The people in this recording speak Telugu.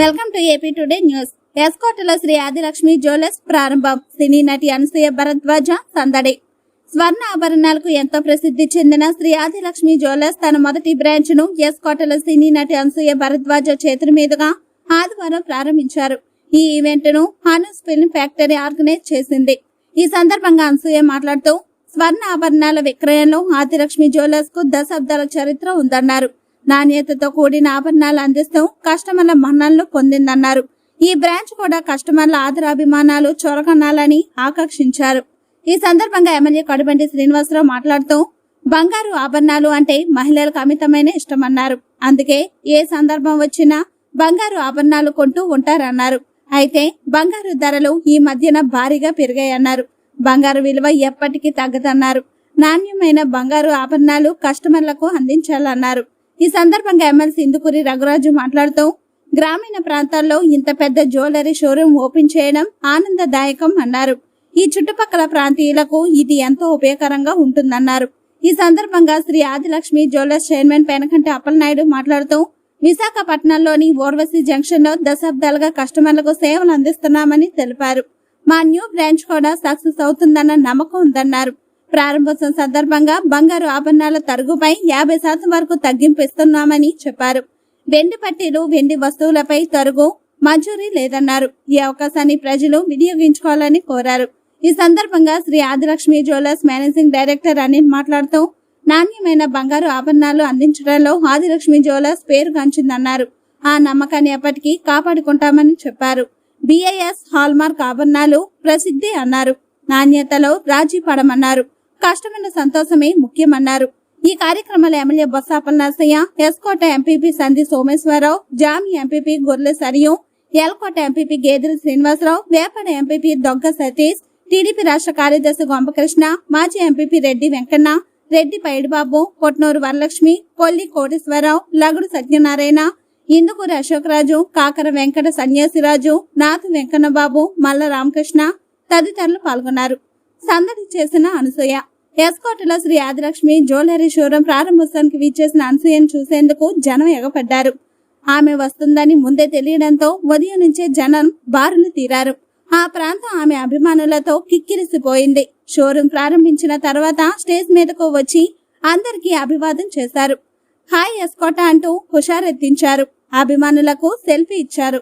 Welcome to AP today news. ఎస్కోటలో Shri Adilakshmi jewellers ప్రారంభం. సినీ నటి అనసూయ భరద్వాజ సందడి. స్వర్ణ ఆభరణాలకు ఎంతో ప్రసిద్ధి చెందిన శ్రీ ఆదిలక్ష్మి జ్యువెలర్స్ తన మొదటి బ్రాంచ్ను ఎస్కోటలో సినీ నటి అనసూయ భరద్వాజ చేతుల మీదుగా ఆదివారం ప్రారంభించారు. ఈ ఈవెంట్ను హానూస్ ఫిల్మ్ ఫ్యాక్టరీ ఆర్గనైజ్ చేసింది. ఈ సందర్భంగా అనసూయ మాట్లాడుతూ స్వర్ణ ఆభరణాల విక్రయంలో ఆదిలక్ష్మి జ్యువెలర్స్కు దశాబ్దాల చరిత్ర ఉందన్నారు. నాణ్యతతో కూడిన ఆభరణాలు అందిస్తూ కస్టమర్ల మన్ననలు పొందిందన్నారు. ఈ బ్రాంచ్ కూడా కస్టమర్ల ఆదరాభిమానాలు చొరగనాలని ఆకర్షించారు. ఈ సందర్భంగా ఎమ్మెల్యే కడుబండి శ్రీనివాసరావు మాట్లాడుతూ బంగారు ఆభరణాలు అంటే మహిళలకు అమితమైన ఇష్టమన్నారు. అందుకే ఏ సందర్భం వచ్చినా బంగారు ఆభరణాలు కొంటూ ఉంటారన్నారు. అయితే బంగారు ధరలు ఈ మధ్యన భారీగా పెరిగాయన్నారు. బంగారు విలువ ఎప్పటికీ తగ్గదన్నారు. నాణ్యమైన బంగారు ఆభరణాలు కస్టమర్లకు అందించాలన్నారు. ఈ సందర్భంగా ఎమ్మెల్సీ ఇందుకూరి రఘురాజు మాట్లాడుతూ గ్రామీణ ప్రాంతాల్లో ఇంత పెద్ద జ్యువెలరీ షోరూం ఓపెన్ చేయడం ఆనందదాయకం అన్నారు. ఈ చుట్టుపక్కల ప్రాంతీయులకు ఇది ఎంతో ఉపయోగకరంగా ఉంటుందన్నారు. ఈ సందర్భంగా శ్రీ ఆదిలక్ష్మి జ్యువెలర్స్ చైర్మన్ పెనకంటి అప్పలనాయుడు మాట్లాడుతూ విశాఖపట్నంలోని ఓర్వసి జంక్షన్లో దశాబ్దాలుగా కస్టమర్లకు సేవలు అందిస్తున్నామని తెలిపారు. మా న్యూ బ్రాంచ్ కూడా సక్సెస్ అవుతుందన్న నమ్మకం ఉందన్నారు. ప్రారంభోత్సవం సందర్భంగా బంగారు ఆభరణాల తరుగుపై యాభై శాతం వరకు తగ్గింపు ఇస్తున్నామని చెప్పారు. వెండి పట్టీలు వెండి వస్తువులపై తరుగు మంజూరీ లేదన్నారు. ఈ అవకాశాన్ని ప్రజలు వినియోగించుకోవాలని కోరారు. ఈ సందర్భంగా Shri Adilakshmi jewellers managing director Anil మాట్లాడుతూ నాణ్యమైన బంగారు ఆభరణాలు అందించడంలో ఆదిలక్ష్మి జ్యువెలర్స్ పేరుగాంచిందన్నారు ఆ నమ్మకాన్ని ఎప్పటికీ కాపాడుకుంటామని చెప్పారు. బిఐఎస్ హాల్మార్క్ ఆభరణాలు ప్రసిద్ధి అన్నారు. నాణ్యతలో రాజీ పడమన్నారు. కష్టమైన సంతోషమే ముఖ్యమన్నారు. ఈ కార్యక్రమంలో MLA బొత్సాపల్ Narasayya S Kota MPP Sandhi Someswara Rao Jami MPP Gorre Sariyu L Kota MPP Gedela Srinivasa Rao Vepada MPP Dogga Satish TDP రాష్ట్ర కార్యదర్శి గొంపకృష్ణ మాజీ ఎంపీపీ రెడ్డి వెంకన్న రెడ్డి పైడిబాబు పొట్నూరు వరలక్ష్మి కొల్లి కోటేశ్వరరావు లగుడు సత్యనారాయణ ఇందుకూరి అశోకరాజు కాకర వెంకట సన్యాసిరాజు నాథ్ వెంకన్నబాబు మల్ల రామకృష్ణ తదితరులు పాల్గొన్నారు. సందడి చేసిన అనసూయ. ఎస్కోటలో శ్రీ ఆదిలక్ష్మి జ్యువెలరీ షోరూం ప్రారంభోత్సవానికి విచ్చేసిన అనసూయను చూసేందుకు జనం ఎగపడ్డారు. ఆమె వస్తుందని ముందే తెలియడంతో ఉదయం నుంచే జనం బారులు తీరారు. ఆ ప్రాంతం ఆమె అభిమానులతో కిక్కిరిసిపోయింది. షోరూం ప్రారంభించిన తర్వాత స్టేజ్ మీదకు వచ్చి అందరికీ అభివాదం చేశారు. హాయ్ ఎస్కోట అంటూ హుషారెత్తించారు. అభిమానులకు సెల్ఫీ ఇచ్చారు.